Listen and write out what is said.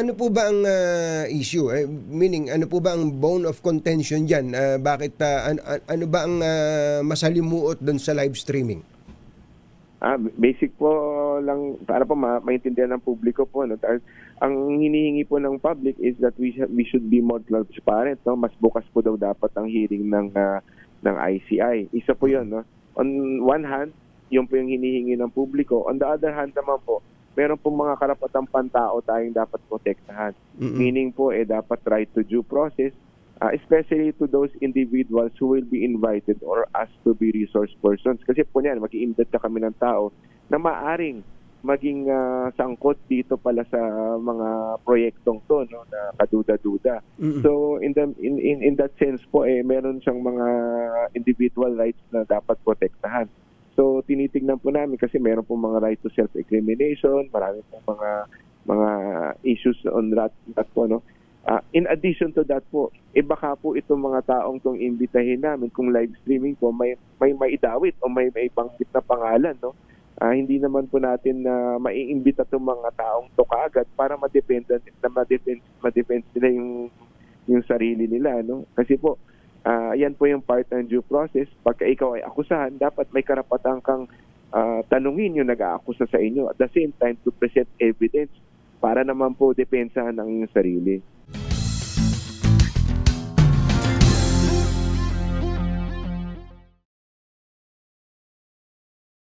ano po ba ang ah, issue? Eh, meaning, ano po ba ang bone of contention dyan? Ah, bakit, ah, an- an- ano ba ang ah, masalimuot doon sa live streaming? Ah, basic po lang para po ma- maintindihan ng publiko po no. Ang hinihingi po ng public is that we we should be more transparent no. Mas bukas po daw dapat ang hearing ng ah, ng ICI. Isa po 'yon no. On one hand, yun po yung hinihingi ng publiko. On the other hand naman po, meron po mga karapatang pantao tayong dapat protektahan. Mm-mm. Meaning po eh dapat right to due process uh, especially to those individuals who will be invited or asked to be resource persons. Kasi po niyan, mag-i-invite na kami ng tao na maaring maging ah, sangkot dito pala sa mga proyektong to no na kaduda-duda. Mm-mm. So in the in, in in that sense po eh meron siyang mga individual rights na dapat protektahan. So tinitingnan po namin kasi meron po mga right to self-incrimination, marami po mga mga issues on that, that po no. Ah, in addition to that po, eh baka po itong mga taong tong imbitahin namin kung live streaming po may may maidawit o may may banggit na pangalan no. Ah, hindi naman po natin na maiimbita tong mga taong to kaagad para ma-depend na ma-defend ma-defend nila yung yung sarili nila no. Kasi po ah, yan po yung part ng due process. Pagka ikaw ay akusahan, dapat may karapatan kang ah, tanungin yung nag-aakusa sa inyo at the same time to present evidence para naman po depensahan ang iyong sarili.